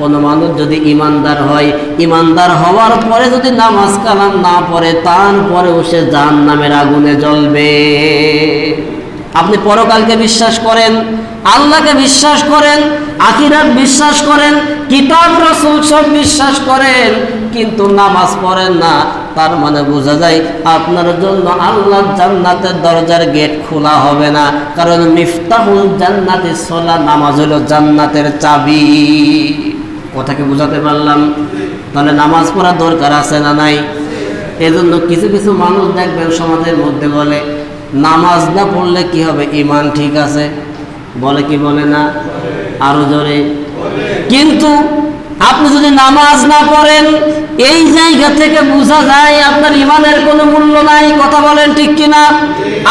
কোনো মানুষ যদি ইমানদার হয়, ইমানদার হওয়ার পরে যদি নামাজ কালাম না পড়ে, তারপরেও সে জাহান নামের আগুনে জ্বলবে। আপনি পরকালকে বিশ্বাস করেন, আল্লাহকে বিশ্বাস করেন, আখিরাত বিশ্বাস করেন, কিতাব রসুল সব বিশ্বাস করেন, কিন্তু নামাজ পড়েন না। তার মানে বোঝা যায় আপনার জন্য আল্লাহ জান্নাতের দরজার গেট খোলা হবে না, কারণ মিফতাহুল জান্নাতের সোলা নামাজ হলো জান্নাতের চাবি। কথাকে বোঝাতে পারলাম? তাহলে নামাজ পড়ার দরকার আছে না নাই? এজন্য কিছু কিছু মানুষ দেখবেন সমাজের মধ্যে বলে, নামাজ না পড়লে কি হবে? ইমান ঠিক আছে? বলে কি বলে না? আরও জোরে, কিন্তু আপনি যদি নামাজ না পড়েন, এই জায়গা থেকে বোঝা যায় আপনার ইমানের কোনো মূল্য নাই। কথা বলেন ঠিক কিনা?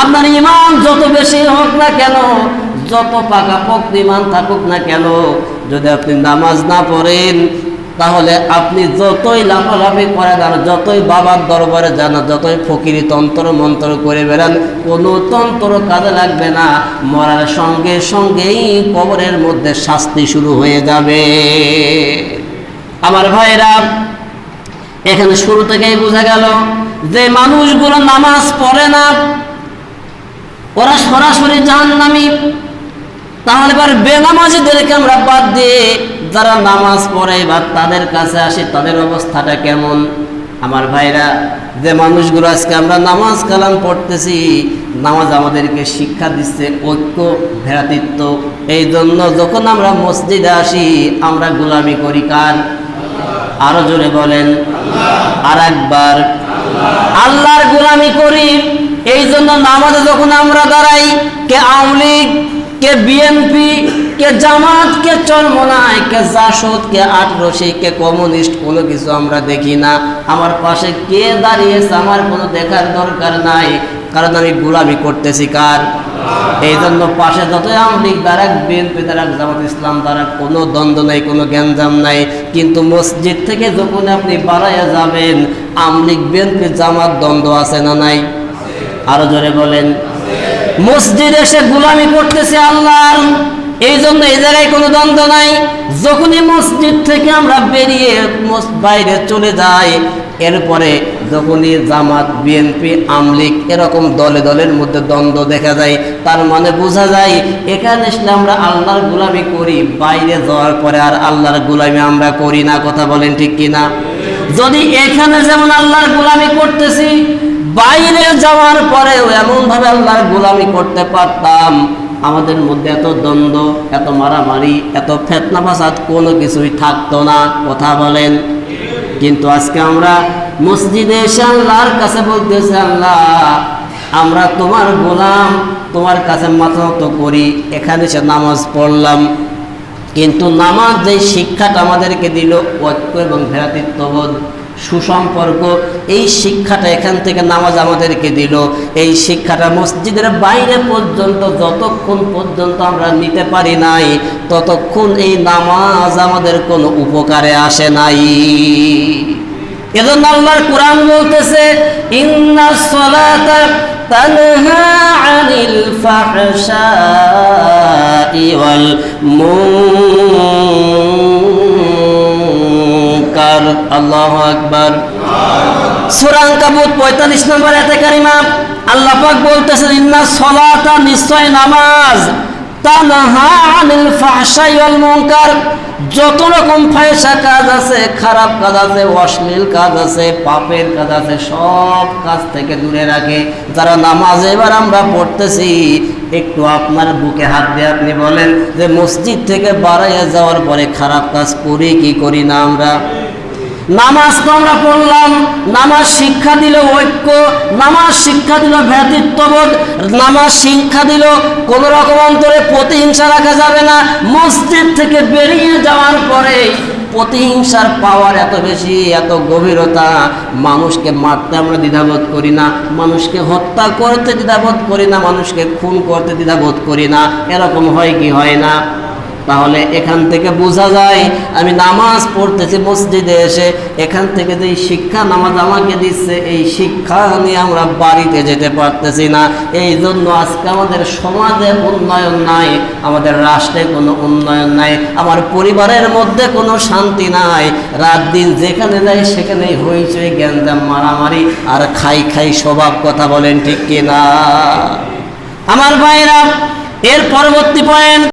আপনার ইমান যত বেশি হোক না কেন যত পাকা ইমান থাকুক না কেন, যদি আপনি নামাজ না পড়েন, তাহলে আপনি যতই লাফালাফি করে যান, যতই বাবার দরবারে যান, যতই ফকিরি তন্ত্র মন্ত্র করে বেড়ান, কোনো তন্ত্র কাজে লাগবে না। মরার সঙ্গে সঙ্গেই কবরের মধ্যে শাস্তি শুরু হয়ে যাবে। আমার ভাইরা, এখানে শুরু থেকেই বোঝা গেল, যে মানুষগুলো নামাজ পড়ে না, ওরা সরাসরি জাহান্নামী। তাহলে এবার বেনামাজিদেরকে আমরা বাদ দিয়ে যারা নামাজ পড়ে বা তাদের কাছে আসি, তাদের অবস্থাটা কেমন? আমার ভাইরা, যে মানুষগুলো আজকে আমরা নামাজ কালাম পড়তেছি, নামাজ আমাদেরকে শিক্ষা দিচ্ছে, ঐক্য, ভেরাতিত্ব। এই জন্য যখন আমরা মসজিদে আসি, আমরা গোলামি করি কার? আরও জোরে বলেন। আর একবার আল্লাহর গোলামি করি এই জন্য নামাজে যখন আমরা দাঁড়াই, কে আওয়ামী লীগ কে বিএনপি কে জামাত, কে চরমনায়, কে জাসদ, কে আটরসি, কে কমিউনিস্ট, কোনো কিছু আমরা দেখি না। আমার পাশে কে দাঁড়িয়েছে, আমার কোনো দেখার দরকার নাই। কারণ আমি গোলামি করতেছি কার? এই জন্য পাশে যতই আওয়ামী লীগ দ্বারা বিএনপি দ্বারা জামাত ইসলাম দ্বারা কোনো দ্বন্দ্ব নাই, কোনো গ্যাঞ্জাম নাই। কিন্তু মসজিদ থেকে যখন আপনি বাড়াইয়া যাবেন, আওয়ামী লীগ বিএনপি জামাত, দ্বন্দ্ব আছে না নাই? আরও জোরে বলেন। মসজিদ এসে গুলামি করতেছে আল্লাহর। এই জন্য এই জায়গায় কোনো দ্বন্দ্ব নাই। যখনই মসজিদ থেকে আমরা বেরিয়ে বাইরে চলে যাই, এরপরে যখনই জামাত বিএনপি আমলিক এরকম দলে দলের মধ্যে দ্বন্দ্ব দেখা যায়, তার মানে বোঝা যায় এখানে এসলে আমরা আল্লাহর গুলামি করি, বাইরে যাওয়ার পরে আর আল্লাহর গুলামি আমরা করি না, কথা বলেন ঠিক কিনা? যদি এখানে যেমন আল্লাহর গুলামি করতেছি বাইরে যাওয়ার পরেও এমন ভাবে আল্লাহর গোলামি করতে পারতাম। আমাদের মধ্যে এত দ্বন্দ্ব, এত মারামারি, এত ফেতনা ফাসাদ কোনো কিছুই থাকতো না, কথা বলেন। কিন্তু আজকে আমরা মসজিদে এসে আল্লাহর কাছে বলতেছি, আল্লাহ, আমরা তোমার গোলাম, তোমার কাছে মাথা নত করি, এখানে এসে নামাজ পড়লাম। কিন্তু নামাজ যে শিক্ষাটা আমাদেরকে দিল, ঐক্য এবং ভ্রাতৃত্ববোধ। সুসম্পর্ক। এই শিক্ষাটা এখান থেকে নামাজ আমাদেরকে দিল। এই শিক্ষাটা মসজিদের বাইরে পর্যন্ত, যতক্ষণ পর্যন্ত আমরা নিতে পারি নাই, ততক্ষণ এই নামাজ আমাদের কোনো উপকারে আসে নাই। এজন্য আল্লাহর কোরআন বলতেছে, ইন্না আনিল আল্লাহু আনকাবুত 45 নম্বর আয়াতে কারিমা, আল্লাহ পাক বলতেছেন, ইন্না সলাতা নিশ্চয় নামাজ। যত রকম ফায়সা কাজ আছে, খারাপ কাজ আছে, অশ্লীল কাজ আছে, পাপের কাজ আছে, সব কাজ থেকে দূরে রাখে। যারা নামাজ এবার আমরা পড়তেছি, একটু আপনার বুকে হাত দিয়ে আপনি বলেন যে, মসজিদ থেকে বাড়াইয়া যাওয়ার পরে খারাপ কাজ করি কি করি না আমরা? নামাজ তো আমরা পড়লাম, নামাজ শিক্ষা দিল ঐক্য, নামাজ শিক্ষা দিল ভ্রাতৃত্ববোধ, নামাজ শিক্ষা দিল কোন রকম অন্তরে প্রতিহিংসা রাখা যাবে না। মসজিদ থেকে বেরিয়ে যাওয়ার পরে প্রতিহিংসার পাওয়ার এত বেশি, এত গভীরতা, মানুষকে মারতে আমরা দ্বিধাবোধ করি না, মানুষকে হত্যা করতে দ্বিধাবোধ করি না, মানুষকে খুন করতে দ্বিধাবোধ করি না। এরকম হয় কি হয় না? তাহলে এখান থেকে বোঝা যায়, আমি নামাজ পড়তেছি মসজিদে এসে, এখান থেকে যে শিক্ষা নামাজ আমাকে দিচ্ছে, এই শিক্ষা নিয়ে আমরা বাড়িতে যেতে পারতেছি না। এই জন্য আজকে আমাদের সমাজে উন্নয়ন নাই, আমাদের রাষ্ট্রে কোনো উন্নয়ন নাই, আমার পরিবারের মধ্যে কোনো শান্তি নাই। রাত দিন যেখানে যাই, সেখানেই হইচই, গ্যাঞ্জাম, মারামারি, আর খাই খাই স্বভাব কথা বলেন ঠিক কিনা? আমার ভাইরা, এর পরবর্তী পয়েন্ট